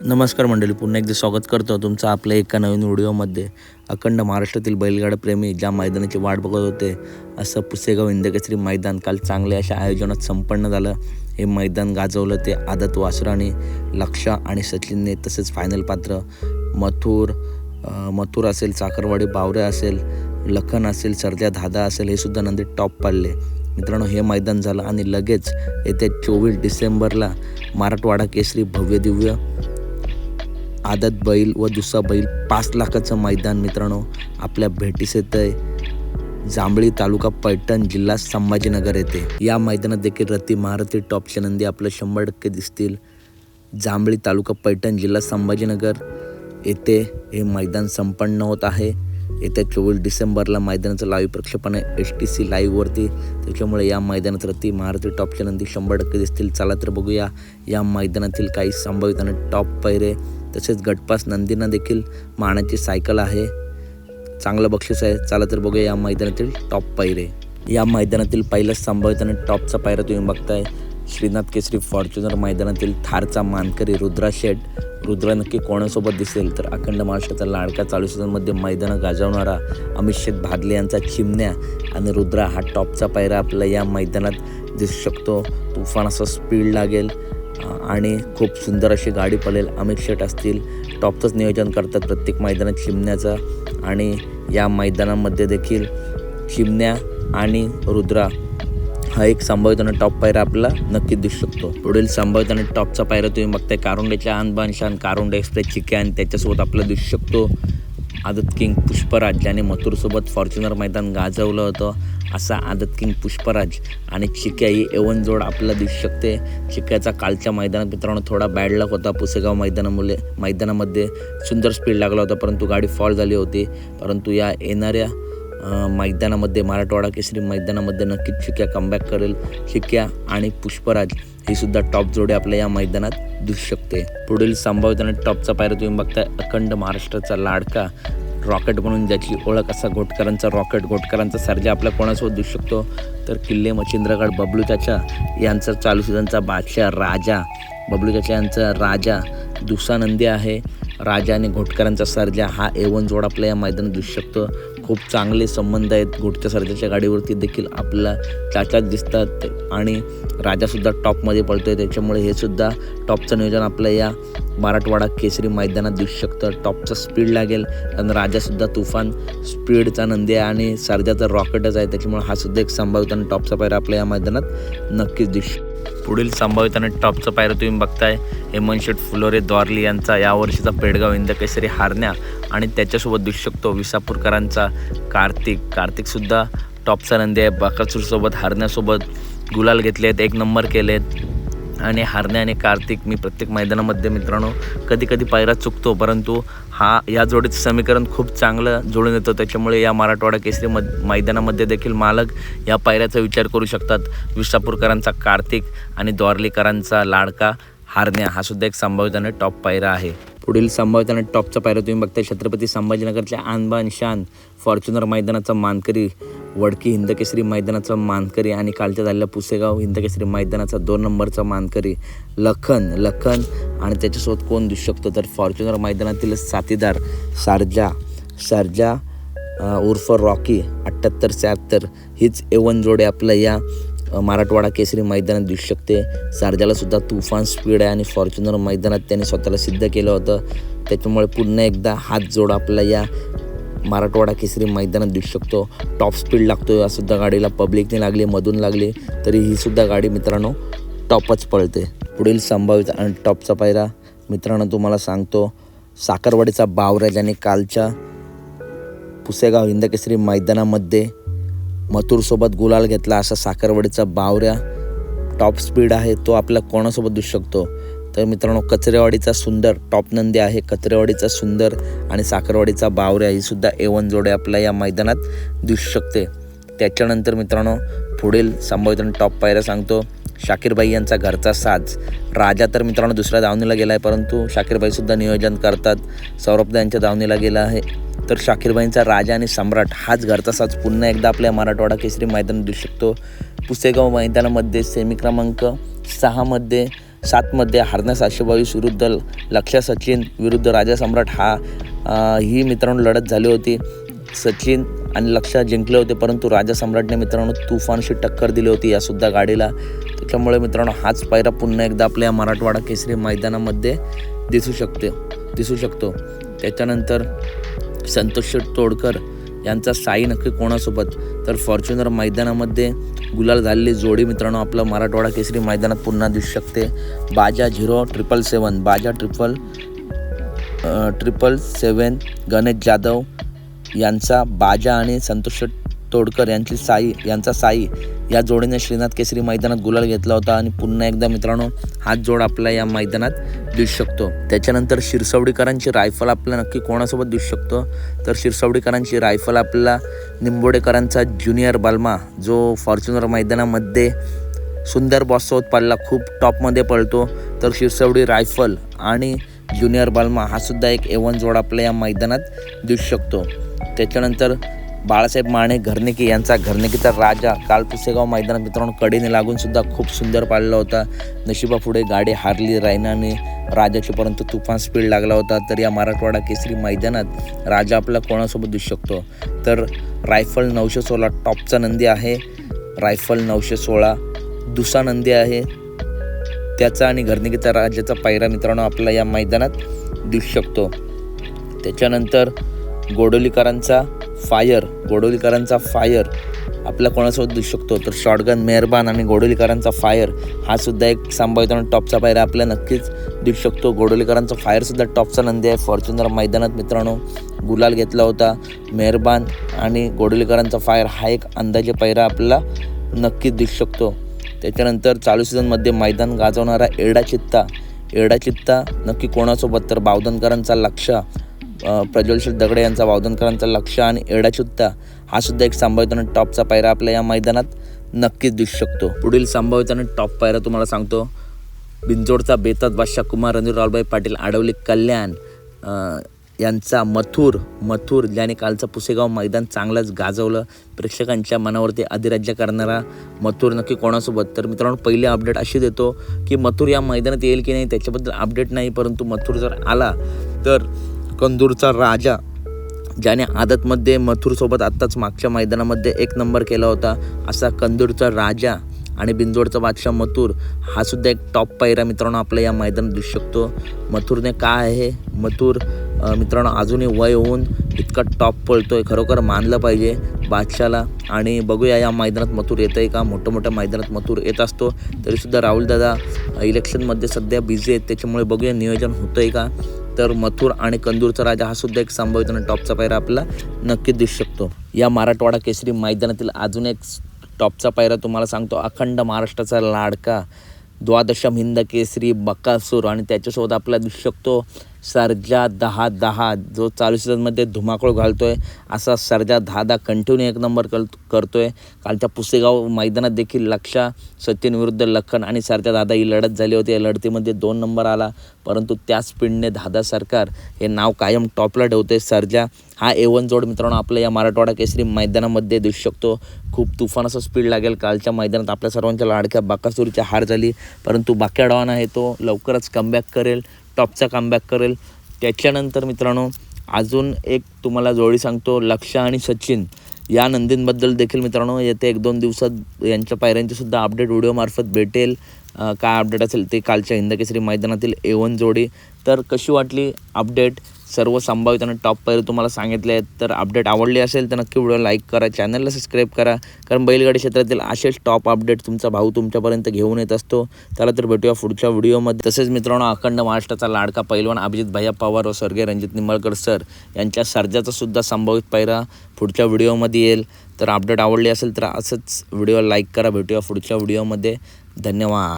नमस्कार मंडळी पुन्हा एकदा स्वागत करतो तुमचं आपल्या एका नवीन व्हिडिओमध्ये. अखंड महाराष्ट्रातील बैलगाडा प्रेमी ज्या मैदानाची वाट बघत होते असं पुसेगाव इंदकेसरी मैदान काल चांगल्या अशा आयोजनात संपन्न झालं. हे मैदान गाजवलं ते आदत वासराने लक्षा आणि सचिनने तसेच फायनल पात्र. मथुर मथुर असेल चाकरवाडी बावरे असेल लखन असेल सरद्या धादा असेल हे सुद्धा नंदी टॉप पाडले. मित्रांनो हे मैदान झालं आणि लगेच येत्या चोवीस डिसेंबरला मराठवाडा केसरी भव्य दिव्य आदत बैल व दुसरा बैल पाच लाखाचं मैदान मित्रांनो आपल्या भेटीस येत आहे जांभळी तालुका पैठण जिल्हा संभाजीनगर येथे या मैदानात देखील रती महारथी टॉपच्या नंदी आपलं शंभर टक्के दिसतील. जांभळी तालुका पैठण जिल्हा संभाजीनगर येथे हे मैदान संपन्न होत आहे. येत्या चोवीस डिसेंबरला मैदानाचं लाईव्ह प्रक्षेपण आहे. एस टी सी लाईव्हवरती त्याच्यामुळे या मैदानात रती महारथी टॉपच्या नंदी शंभर टक्के दिसतील. चला तर बघूया. या मैदानातील काही संभावित आणि टॉप पैरे तसेच गटपास नंदीना देखील मानाची सायकल आहे. चांगलं बक्षीस आहे. चला तर बघूया या मैदानातील टॉप पायरे. या मैदानातील पहिलाच संभावित आणि टॉपचा पायरा तुम्ही बघताय. श्रीनाथ केसरी फॉर्च्युनर मैदानातील थारचा मानकरी रुद्रा शेठ. रुद्रा नक्की कोणासोबत दिसेल? तर अखंड महाराष्ट्राचा लाडका चालू सीझनमध्ये मैदानं गाजवणारा अमित शेत भादले यांचा चिमण्या आणि रुद्रा हा टॉपचा पायरा आपल्याला या मैदानात दिसू शकतो. तुफान असा स्पीड लागेल. आणि खूप सुंदर अशी गाडी पडेल. अमित शेट असतील. टॉपचंच नियोजन करतात प्रत्येक मैदानात चिमण्याचं. आणि या मैदानामध्ये देखील चिमण्या आणि रुद्रा हा एक संभावित टॉप पायरा आपला नक्कीच दिसू शकतो. पुढील संभावित टॉपचा पायरा तुम्ही बघताय. कारुंडेच्या आणबान शान कारुंडे एक्सप्रेस चिक्या आणि त्याच्यासोबत आपला दिसू शकतो. आदत किंग पुष्पराज ज्याने मथुरसोबत फॉर्च्युनर मैदान गाजवलं होतं. असा आदत किंग पुष्पराज आणि चिक्या ही एवन जोड आपल्याला दिसू शकते. चिक्याचा कालच्या मैदानात मित्रांनो थोडा बॅड लक होता. पुसेगाव मैदानामुळे मैदानामध्ये सुंदर स्पीड लागला होता परंतु गाडी फॉल झाली होती. परंतु या येणाऱ्या मैदानामध्ये मराठवाडा केसरी मैदानामध्ये नक्कीच शिक्या कमबॅक करेल. शिक्या आणि पुष्पराज ही सुद्धा टॉप जोडी आपल्या या मैदानात दिसू शकते. पुढील संभावित टॉपचा पायरा तुम्ही बघताय अखंड महाराष्ट्राचा लाडका रॉकेट म्हणून ज्याची ओळख असा घोटकरांचा रॉकेट घोटकरांचा सर्जा आपल्या कोणासोबत दिसू शकतो? तर किल्ले मच्छिंद्रगड बबलू त्याच्या यांचा चालू सीझनचा बादशाह राजा. बबलू त्याच्या यांचा राजा दुसानंदी आहे. राजा आणि घोटकरांचा सर्जा हा एवन जोड आपल्या या मैदानात दिसू शकतो. खूप चांगले संबंध आहेत. घोटच्या सर्जाच्या गाडीवरती देखील आपल्याला चाचाच दिसतात. आणि राजासुद्धा टॉपमध्ये पळतोय. त्याच्यामुळे हे सुद्धा टॉपचं नियोजन आपल्या या मराठवाडा केसरी मैदानात दिसू शकतं. टॉपचं स्पीड लागेल. कारण राजासुद्धा तुफान स्पीडचा नंदी आहे आणि सर्जाचा रॉकेटच आहे. त्याच्यामुळे हा सुद्धा एक संभाव्य आणि टॉपचा पायरा आपल्या या मैदानात नक्कीच दिसू पुढील संभावित आणि टॉपचं पायरं तुम्ही बघताय. हेमंत फुलोरे द्वारली यांचा यावर्षीचा पेडगाव इंदकेसरी हारण्या आणि त्याच्यासोबत दिसू शकतो विसापूरकरांचा कार्तिक. कार्तिकसुद्धा टॉपचा नंदी आहे. बाकासूरसोबत हारण्यासोबत गुलाल घेतले आहेत एक नंबर केलेत. आणि हारणे आणि कार्तिक मी प्रत्येक मैदानामध्ये मित्रांनो कधी कधी पायरा चुकतो परंतु हा या जोडीचं समीकरण खूप चांगलं जुळून येतं. त्याच्यामुळे या मराठवाडा केसरी मद मैदानामध्ये देखील मालक या पायऱ्याचा विचार करू शकतात. विसापूरकरांचा कार्तिक आणि द्वारलीकरांचा लाडका हारण्या हा सुद्धा एक संभाव्यतेने टॉप पायरा आहे. पुढील संभावित टॉपचा पायरा तुम्ही बघताय. छत्रपती संभाजीनगरच्या आनबान शान फॉर्च्युनर मैदानाचा मानकरी वडकी हिंदकेसरी मैदानाचा मानकरी आणि कालच्या झालेल्या पुसेगाव हिंदकेसरी मैदानाचा दोन नंबरचा मानकरी लखन लखन आणि त्याच्यासोबत कोण दिसू शकतो? तर फॉर्च्युनर मैदानातील साथीदार सारजा सारजा उर्फ रॉकी अठ्ठ्याहत्तर शहात्तर. हीच एवन जोडे आपल्या या मराठवाडा केसरी मैदानात दिसू शकते. सारजालासुद्धा तुफान स्पीड आहे आणि फॉर्च्युनर मैदानात त्याने स्वतःला सिद्ध केलं होतं. त्याच्यामुळे पुन्हा एकदा हात जोड आपल्या या मराठवाडा केसरी मैदानात दिसू शकतो. टॉप स्पीड लागतो या सुद्धा गाडीला पब्लिकने लागली मधून लागली. तरी ही सुद्धा गाडी मित्रांनो टॉपच पळते. पुढील संभावित आणि टॉपचा पायरा मित्रांनो तुम्हाला सांगतो. साखरवाडीचा बावरा ज्याने कालच्या पुसेगाव हिंदकेसरी मैदानामध्ये मथुरसोबत गुलाल घेतला असा साखरवाडीचा बावऱ्या. टॉप स्पीड आहे तो आपल्या कोणासोबत दिसू शकतो? तर मित्रांनो कचरेवाडीचा सुंदर टॉप नंदी आहे. कचरेवाडीचा सुंदर आणि साखरवाडीचा बावऱ्या ही सुद्धा एवन जोडे आपल्या या मैदानात दिसू शकते. त्याच्यानंतर मित्रांनो पुढील संभावित टॉप पायऱ्या सांगतो. शाकीरबाई यांचा घरचा साज. राजा तर मित्रांनो दुसऱ्या दावणीला गेला आहे परंतु शाकीरबाईसुद्धा नियोजन करतात. सौरभदा यांच्या दावणीला गेला आहे. तर शाकीरबाईंचा राजा आणि सम्राट हाच घरचा साज. पुन्हा एकदा आपल्या मराठवाडा केसरी मैदान देऊ शकतो. पुसेगाव मैदानामध्ये सेमी क्रमांक सहामध्ये सातमध्ये हरण्या सातशे बावीस विरुद्ध लक्ष सचिन विरुद्ध राजा सम्राट हा ही मित्रांनो लढत झाली होती. सचिन आणि लक्ष जिंकले होते परंतु राजा सम्राटने मित्रांनो तुफानशी टक्कर दिली होती यासुद्धा गाडीला. त्याच्यामुळे मित्रांनो हाच पायरा पुन्हा एकदा आपल्या मराठवाडा केसरी मैदानामध्ये दिसू शकते दिसू शकतो. त्याच्यानंतर संतोष तोडकर यांचा साई नक्की कोणासोबत? तर फॉर्च्युनर मैदानामध्ये गुलाल झालेली जोडी मित्रांनो आपलं मराठवाडा केसरी मैदानात पुन्हा दिसू शकते. बाजा झिरो ट्रिपल सेवन बाजा triple triple seven Ganesh Jadhav यांचा बाजा आणि संतोष तोडकर यांची साई यांचा साई या जोडीने श्रीनाथ केसरी मैदानात गुलाल घेतला होता आणि पुन्हा एकदा मित्रांनो हाच जोड आपला या मैदानात दिसू शकतो. त्याच्यानंतर शिरसवडीकरांची रायफल आपल्याला नक्की कोणासोबत दिसू शकतो? तर शिरसवडीकरांची रायफल आपल्याला निंबोडेकरांचा ज्युनियर बालमा जो फॉर्च्युनर मैदानामध्ये सुंदर बॉससोबत पडला खूप टॉपमध्ये पळतो. तर शिरसवडी रायफल आणि ज्युनियर बाल्मा हा सुद्धा एक एवन जोड आपल्या या मैदानात दिसू शकतो. त्याच्यानंतर बाळासाहेब माने घरनेकी यांचा घरनेकीचा राजा काल पुसेगाव मैदानात मित्रांनो कडेने लागूनसुद्धा खूप सुंदर पाळला होता. नशिबापुढे गाडी हारली रायनाने राजाची परंतु तुफान स्पीड लागला होता. तर या मराठवाडा केसरी मैदानात राजा आपला कोणासोबत दिसू शकतो? तर रायफल नऊशे सोळा टॉपचा नंदी आहे. रायफल नऊशे सोळा दुसा नंदी आहे. त्याचा आणि घरनिकीचा राजाचा पायरा मित्रांनो आपला या मैदानात दिसू शकतो. त्याच्यानंतर गोडोलीकरांचा फायर गोडोलीकरांचा फायर आपल्या कोणासोबत दिसू शकतो? तर शॉटगन मेहरबान आणि गोडोलीकरांचा फायर हा सुद्धा एक संभाव्यता टॉपचा पायरा आपल्या नक्कीच दिसू शकतो. गोडोलीकरांचा फायरसुद्धा टॉपचा नंदी आहे. फॉर्च्युनर मैदानात मित्रांनो गुलाल घेतला होता. मेहरबान आणि गोडोलीकरांचा फायर हा एक अंदाजे पायरा आपल्याला नक्कीच दिसू शकतो. त्याच्यानंतर चालू सीझनमध्ये मैदान गाजवणारा एडा चित्ता. एडा चित्ता नक्की कोणासोबत? तर बावधनकरांचा लक्ष प्रज्वलशील दगडे यांचा वावदनकरांचा लक्ष आणि एडाचुत्ता हा सुद्धा एक संभाव्यताने टॉपचा पायरा आपल्या या मैदानात नक्कीच दिसू शकतो. पुढील संभाव्यताने टॉप पायरा तुम्हाला सांगतो. बिंजोडचा बेतात बादशाह कुमार रणजितरावबाई पाटील आडवली कल्याण यांचा मथुर मथुर ज्याने कालचं पुसेगाव मैदान चांगलंच गाजवलं. प्रेक्षकांच्या मनावरती अधिराज्य करणारा मथुर नक्की कोणासोबत? तर मित्रांनो पहिले अपडेट अशी देतो की मथुर या मैदानात येईल की नाही त्याच्याबद्दल अपडेट नाही परंतु मथुर जर आला तर कंदूरचा राजा ज्याने आदतमध्ये मथुरसोबत आत्ताच मागच्या मैदानामध्ये एक नंबर केला होता असा कंदूरचा राजा आणि बिंजोडचा बादशाह मथुर हा सुद्धा एक टॉप पायरा मित्रांनो आपल्या या मैदानात दिसू शकतो. मथुरने काय आहे? मथुर मित्रांनो अजूनही वय होऊन इतका टॉप पळतोय खरोखर मानलं पाहिजे. बादशाला आणि बघूया या मैदानात मथुर येतं आहे का? मोठ्या मोठ्या मैदानात मथुर येत असतो. तरीसुद्धा राहुलदादा इलेक्शनमध्ये सध्या बिझी आहेत त्याच्यामुळे बघूया नियोजन होतं आहे का? तर मथुर आणि कंदूरचा राजा हा सुद्धा एक संभाव्यतेने टॉपचा पायरा आपला नक्कीच दिसू शकतो. या मराठवाडा केसरी मैदानातील अजून एक टॉपचा पायरा तुम्हाला सांगतो. अखंड महाराष्ट्राचा लाडका द्वादशम हिंद केसरी बकासूर आणि त्याच्यासोबत आपल्याला दिसू शकतो. सर्जा दहा दहा जो चालू सीझनमध्ये धुमाकूळ घालतो आहे असा सर्जा दहा दहा कंटिन्यू एक नंबर कल आहे कालच्या पुसेगाव मैदानात देखील लक्षा सचिन विरुद्ध लखन आणि सर्जा दादा ही लढत झाली होती. या लढतीमध्ये दोन नंबर आला परंतु त्या स्पीडने दादा सरकार हे नाव कायम टॉपला ठेवते सर्जा हा एवन जोड मित्रांनो आपल्या या मराठवाडा केसरी मैदानामध्ये दिसू शकतो. खूप तुफान असं स्पीड लागेल. कालच्या मैदानात आपल्या सर्वांच्या लाडक्या बाकासुरीची हार झाली परंतु बाक्या डॉन आहे तो लवकरच कमबॅक करेल. टॉपचा कमबॅक करेल. त्याच्यानंतर मित्रांनो अजून एक तुम्हाला जोडी सांगतो लक्ष आणि सचिन. या नंदींबद्दल देखील मित्रांनो येते एक दोन दिवसात यांच्या पायऱ्यांची सुद्धा अपडेट व्हिडिओमार्फत भेटेल. काय अपडेट असेल ते कालच्या हिंदकेसरी मैदानातील एवन जोडी. तर कशी वाटली अपडेट सर्व संभावित आणि टॉप पायरे तुम्हाला सांगितले आहेत. तर अपडेट आवडली असेल तर नक्की व्हिडिओ लाईक करा चॅनलला सबस्क्राईब करा. कारण बैलगाडी क्षेत्रातील असेच टॉप अपडेट तुमचा भाऊ तुमच्यापर्यंत घेऊन येत असतो. त्याला तर भेटूया पुढच्या व्हिडिओमध्ये. तसेच मित्रांनो अखंड महाराष्ट्राचा लाडका पैलवान अभिजित भैया पवार व स्वर्गीय रणजित निंबाळकर सर यांच्या सर्जाचा सुद्धा संभावित पायरा पुढच्या व्हिडिओमध्ये येईल. तर अपडेट आवडली असेल तर असंच व्हिडिओ लाईक करा. भेटूया पुढच्या व्हिडिओमध्ये. धन्यवाद.